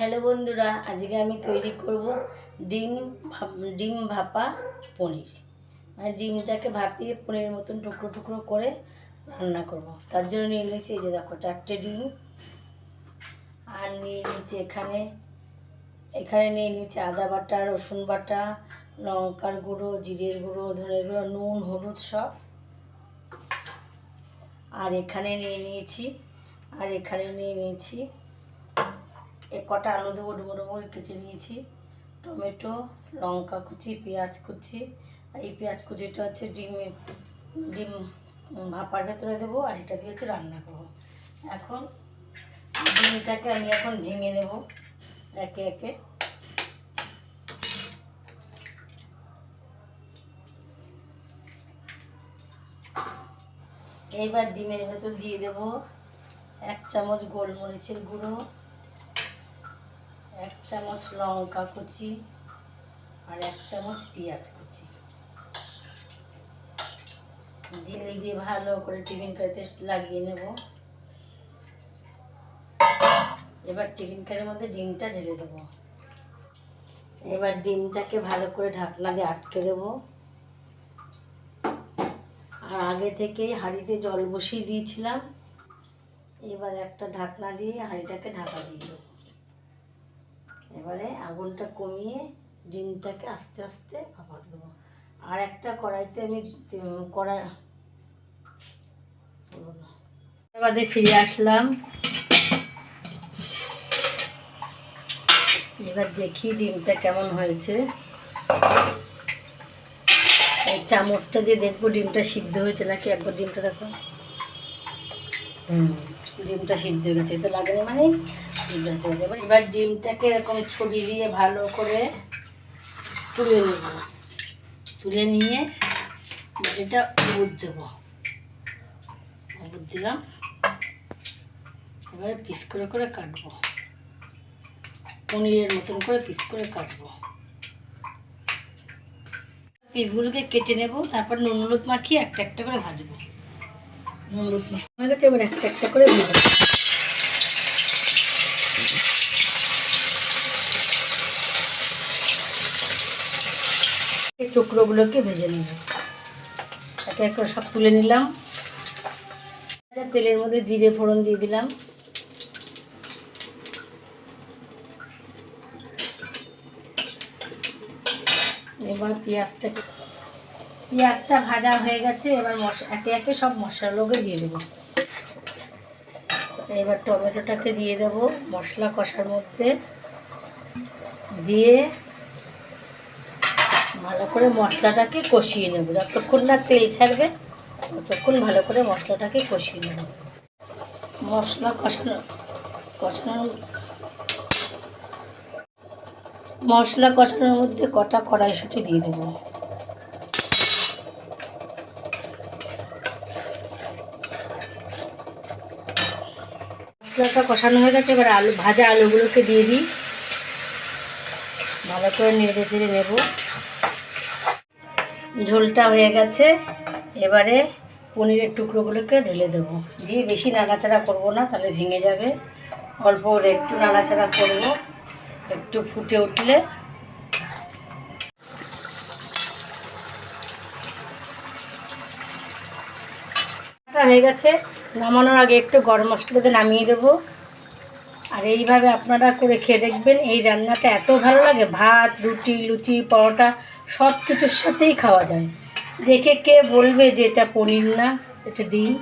Hello বন্ধুরা, আজকে আমি তৈরি করব ডিম ডিম ভাপা পনির। মানে ডিমটাকে ভাপিয়ে পনিরের মতন টুকরো টুকরো করে রান্না করব। তার জন্য নিয়ে নিয়েছি এই যে দেখো চারটে ডিম। আর নিয়ে নিয়েছি এখানে এখানে নিয়ে নিয়েছি আদা বাটা, রসুন বাটা, লঙ্কার গুঁড়ো, জিরের গুঁড়ো, ধনের গুঁড়ো, নুন, হলুদ সব। আর এখানে নিয়ে নিয়েছি, আর এখানে নিয়ে নিয়েছি এ কটা আলু দেবো, ডুবো ডুবো কেটে নিয়েছি। টমেটো, লঙ্কা কুচি, পেঁয়াজ কুচি। আর এই পেঁয়াজ কুচিটা হচ্ছে ডিমে, ডিম ভাপার ভেতরে দেবো আর এটা দিয়ে হচ্ছে রান্না করব। এখন ডিমটাকে আমি এখন ভেঙে নেব একে একে। এইবার ডিমের ভেতর দিয়ে দেব এক চামচ গোলমরিচের গুঁড়ো। এক চামচ লঙ্কা কুচি আর এক চামচ পেঁয়াজ কুচি। তেল দিয়ে ভালো করে টিফিন কারিতে লাগিয়ে নেব। এবার টিফিন কারির মধ্যে ডিমটা ঢেলে দেবো। এবার ডিমটাকে ভালো করে ঢাকনা দিয়ে আটকে দেবো। আর আগে থেকেই হাঁড়িতে জল বসিয়ে দিয়েছিলাম। এবার একটা ঢাকনা দিয়ে হাঁড়িটাকে ঢাকা দিয়ে দেবো। এবারে আগুনটা কমিয়ে ডিমটাকে আস্তে আস্তে ভাপাতে দেবো। আর একটা কড়াইতে আমি কড়াই না। এবারে ফিরে আসলাম। এবার দেখি ডিমটা কেমন হয়েছে। এই চামচটা দিয়ে দেখব ডিমটা সিদ্ধ হয়েছে নাকি? একবার ডিমটা দেখো। হুম। ডিমটা সিদ্ধ হয়ে গেছে। তো লাগেনি মানে? হবে এবার ডিমটাকে এরকম ছড়ি দিয়ে ভালো করে তুলে নেব। তুলে নিয়ে এটা উবুর দেবো। উবুর দিলাম। এবারে পিস করে করে কাটবো। পনিরের মতন করে পিস করে কাটবো। পিসগুলোকে কেটে নেব, তারপর নুন হলুদ মাখিয়ে একটা একটা করে ভাজবো। নুন হলুদ মাখিয়ে হয়ে গেছে এবার একটা একটা করে ভেজে টুকরোগুলোকে ভেজে নেব। একে এক সব তুলে নিলাম। তেলের মধ্যে জিরে ফোড়ন দিয়ে দিলাম। এবার পেঁয়াজটাকে পেঁয়াজটা ভাজা হয়ে গেছে, এবার একে একে সব মশলাগুলোকে দিয়ে দেবো। এবার টমেটোটাকে দিয়ে দেব মশলা কষার মধ্যে। দিয়ে ভালো করে মশলাটাকে কষিয়ে নেব। যতক্ষণ না তেল ছাড়বে, ততক্ষণ ভালো করে মশলাটাকে কষিয়ে নেব। মশলা কষানো, কষানোর মশলা কষানোর মধ্যে কটা কড়াইশুঁটি দিয়ে দেবো। মশলাটা কষানো হয়ে গেছে, এবার আলু, ভাজা আলুগুলোকে দিয়ে দিই। ভালো করে নেড়ে চেড়ে নেব। ঝোলটা হয়ে গেছে। এবারে পনিরের টুকরোগুলোকে ঢেলে দেবো। দিয়ে বেশি নাড়াচাড়া করব না, তাহলে ভেঙে যাবে। অল্প একটু নাড়াচাড়া করব। একটু ফুটে উঠলে হয়ে গেছে। নামানোর আগে একটু গরম মশলা দিয়ে নামিয়ে দেবো। আর এইভাবে আপনারা করে খেয়ে দেখবেন এই রান্নাটা এত ভালো লাগে। ভাত, রুটি, লুচি, পরোটা সব কিছুর সাথেই খাওয়া যায়। দেখে কে বলবে যে এটা পনির না, এটা ডিম?